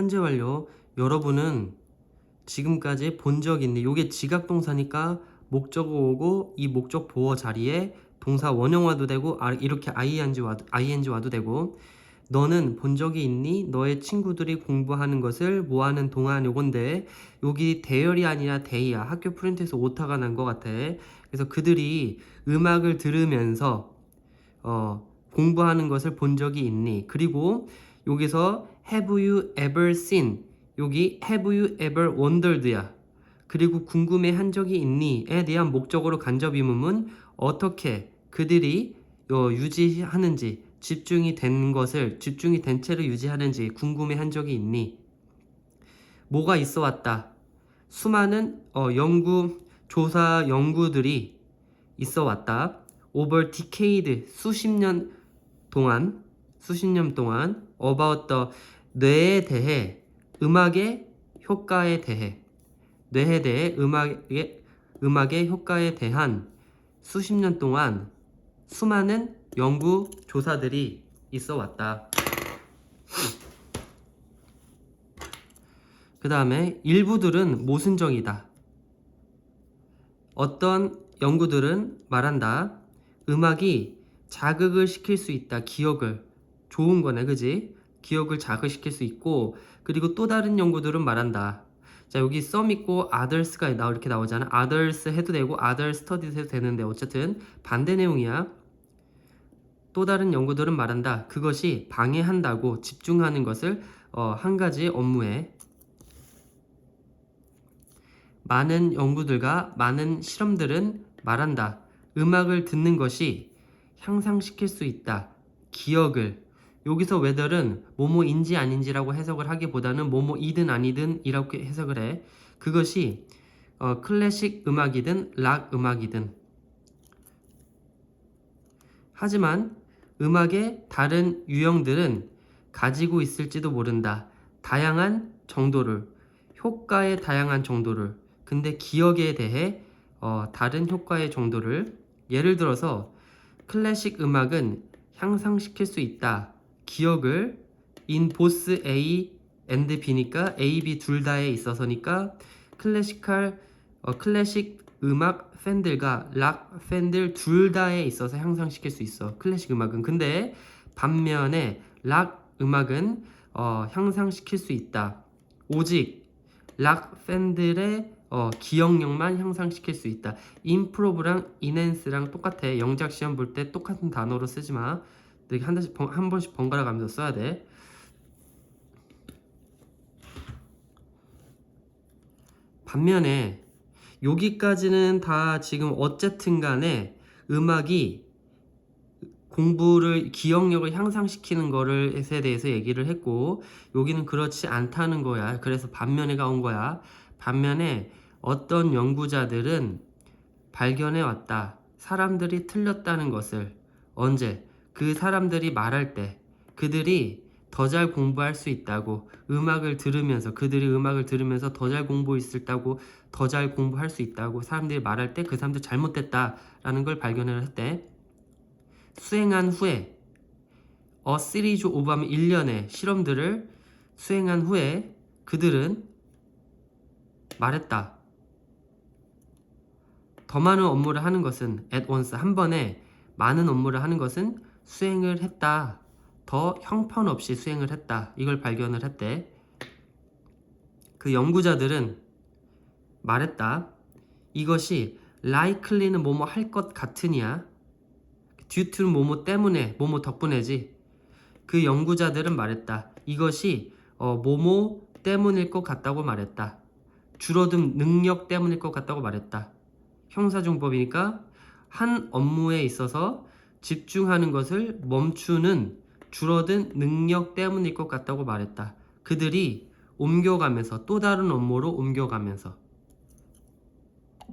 현재 완료. 여러분은 지금까지 본 적 있는 요게 지각 동사니까 목적어 오고 이 목적 보어 자리에 동사 원형화도 되고 아, 이렇게 ing 와도 ing 와도 되고 너는 본 적이 있니? 너의 친구들이 공부하는 것을 뭐 하는 동안 요건데 여기 대열이 아니라 대이야. 학교 프린트에서 오타가 난 것 같아. 그래서 그들이 음악을 들으면서 어, 공부하는 것을 본 적이 있니? 그리고 여기서 have you ever seen 여기 have you ever wondered야. 그리고 궁금해 한 적이 있니?에 대한 목적으로 간접 의문은 어떻게 그들이 어, 유지하는지 집중이 된 것을 집중이 된 채로 유지하는지 궁금해 한 적이 있니? 뭐가 있어 왔다. 수많은 어, 연구 조사 연구들이 있어 왔다. over decade 수십 년 동안 수십 년 동안 about the 뇌에 대해 음악의 효과에 대해 뇌에 대해 음악의 음악의 효과에 대한 수십 년 동안 수많은 연구 조사들이 있어 왔다. 그 다음에 일부들은 모순적이다. 어떤 연구들은 말한다. 음악이 자극을 시킬 수 있다. 기억을. 좋은 거네, 그지? 기억을 자극시킬 수 있고, 그리고 또 다른 연구들은 말한다. 자, 여기 some 있고 others가 나 이렇게 나오잖아. others 해도 되고, other studies 해도 되는데, 어쨌든 반대 내용이야. 또 다른 연구들은 말한다. 그것이 방해한다고 집중하는 것을 어, 한 가지 업무에 많은 연구들과 많은 실험들은 말한다. 음악을 듣는 것이 향상시킬 수 있다. 기억을. 여기서 whether은 뭐뭐인지 아닌지라고 해석을 하기보다는 뭐뭐이든 아니든 이렇게 해석을 해. 그것이 어, 클래식 음악이든 락 음악이든. 하지만 음악의 다른 유형들은 가지고 있을지도 모른다. 다양한 정도를, 효과의 다양한 정도를. 근데 기억에 대해 어, 다른 효과의 정도를 예를 들어서 클래식 음악은 향상시킬 수 있다. 기억을 in both A and B니까 A, B 둘 다에 있어서니까 클래시컬 어, 클래식 음악 팬들과 락 팬들 둘 다에 있어서 향상시킬 수 있어. 클래식 음악은 근데 반면에 락 음악은 어, 향상시킬 수 있다. 오직 락 팬들의 어, 기억력만 향상시킬 수 있다. improve랑 enhance랑 똑같아. 영작 시험 볼 때 똑같은 단어로 쓰지 마. 되게 한, 번씩, 번- 한 번씩 번갈아 가면서 써야 돼. 반면에 여기까지는 다 지금 어쨌든 간에 음악이 공부를 기억력을 향상시키는 거를 에 대해서 얘기를 했고 여기는 그렇지 않다는 거야. 그래서 반면에가 온 거야. 반면에 어떤 연구자들은 발견해 왔다. 사람들이 틀렸다는 것을 언제 그 사람들이 말할 때 그들이 더 잘 공부할 수 있다고 음악을 들으면서 그들이 음악을 들으면서 더 잘 공부할 수 있다고 더 잘 공부할 수 있다고 사람들이 말할 때 그 사람들 잘못됐다라는 걸 발견을 했대. 수행한 후에 어 시리즈 하면 1년의 실험들을 수행한 후에 그들은 말했다. 더 많은 업무를 하는 것은 at once 한 번에 많은 업무를 하는 것은 수행을 했다. 더 형편없이 수행을 했다. 이걸 발견을 했대. 그 연구자들은 말했다. 이것이 likely는 뭐뭐 할 것 같으냐? due to 뭐뭐 때문에, 뭐뭐 덕분에지. 그 연구자들은 말했다. 이것이 어, 뭐뭐 때문일 것 같다고 말했다. 줄어든 능력 때문일 것 같다고 말했다. 형사중법이니까 한 업무에 있어서 집중하는 것을 멈추는 줄어든 능력 때문일 것 같다고 말했다. 그들이 옮겨가면서 또 다른 업무로 옮겨가면서